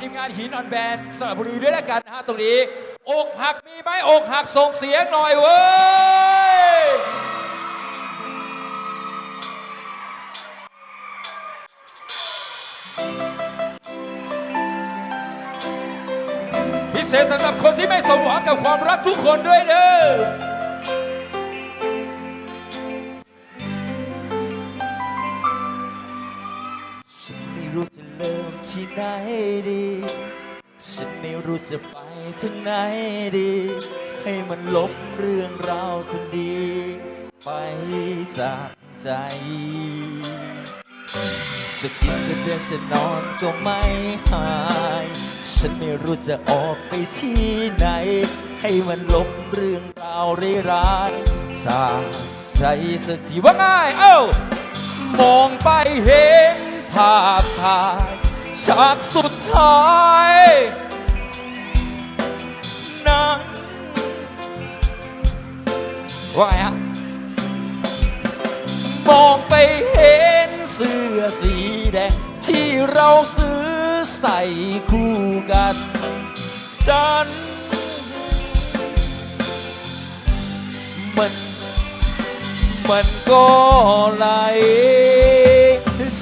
ทีมงานหินออนแบนสระบุรีด้วยแล้วกันนะฮะตรงนี้ อกหักมีไหมอกหักส่งเสียงหน่อยเว้ย พิเศษสำหรับคนที่ไม่สมหวังกับความรักทุกคนด้วยเด้อ ที่ไหนดี ฉันไม่รู้จะไปถึงไหนดี ให้มันลบเรื่องราวคนดี ไปจากใจจะกินจะเดินจะนอนก็ไม่หาย ฉันไม่รู้จะออกไปที่ไหน ให้มันลบเรื่องราวร้ายๆจากใจสักทีว่าง่าย เอ้ามองไปเห็นภาพถ่าย ฉากสุดท้าย นั้นว่าไงฮะมองไปเห็นเสื้อสีแดง ที่เราซื้อใส่คู่กันดันมันมันก็ไหล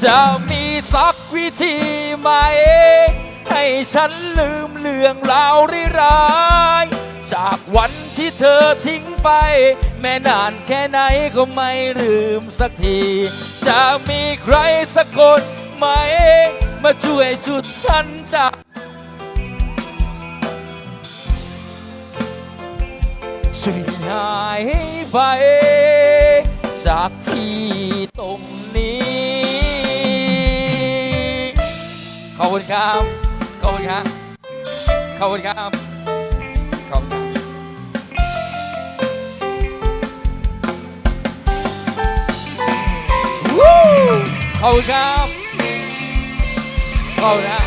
จะมี สักวิธีไหม ให้ฉันลืมเรื่องราวร้ายจากวันที่เธอทิ้งไป แม้นานแค่ไหนก็ไม่ลืมสักที จะมีใครสักคนไหม มาช่วยชุดฉันจากช่วยหายไป จากที่ตรงนี้ อบคุณครับ ขอบคุณครับ ขอบคุณครับ ขอบคุณครับขอบคุณครับขอบคุณครับ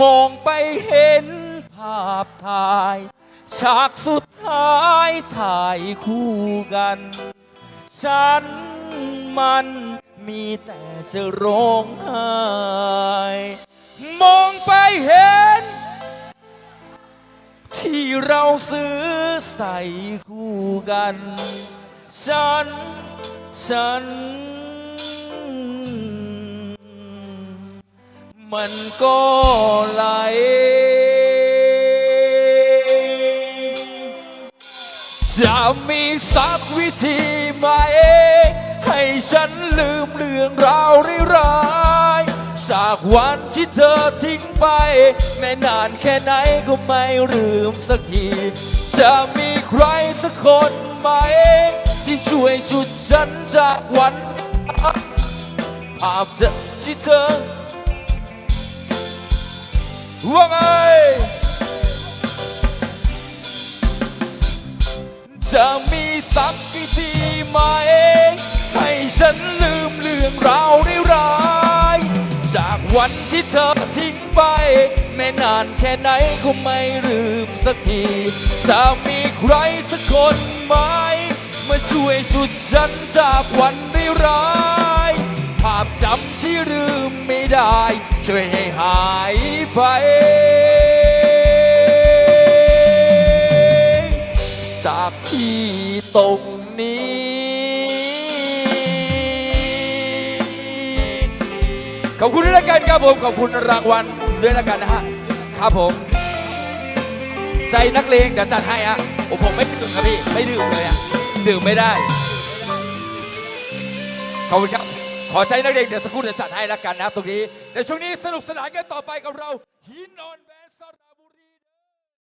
มองไปเห็นภาพถ่าย ฉากสุดท้ายถ่ายคู่กัน ฉันมันมีแต่จะร้องไห้มองไปเห็น ที่เราซื้อใส่คู่กัน ฉัน ฉัน มันก็ไหล สักวิธีไหมให้ฉันลืมเรื่องราวร้ายๆจากวันที่เธอทิ้งไปแม้นานแค่ไหนก็ไม่ลืมสักที จะมีใครสักคนไหม ที่ช่วยชุดฉันจากวันภาพเธอที่เธอว่าไงจะมีสัก วิธีไหมให้ฉันลืมเรื่องราวร้ายๆจากวันที่เธอทิ้งไปแม้นานแค่ไหนก็ไม่ลืมสักทีจะมีใครสักคนไหมมาช่วยชุดฉันจากวันร้ายๆภาพจำที่ลืมไม่ได้ ช่วยให้หายไปจากที่ตรง อบคุณด้วยกันครับผมขอบคุณรางวัลด้วยล้วกันนะฮะครับผม ใจนักเลงเดี๋ยวจัดให้ฮะโอ้ผมไม่ดื่มครับพี่ไม่ดื่มเลยอะดื่มไม่ได้ขอบคุณครับขอใจนักเลงเดี๋ยวสักครู่เดี๋ยวจัดให้แล้วกันนะตรงนี้ในช่วงนี้สนุกสนานกันต่อไปกับเราหินนอน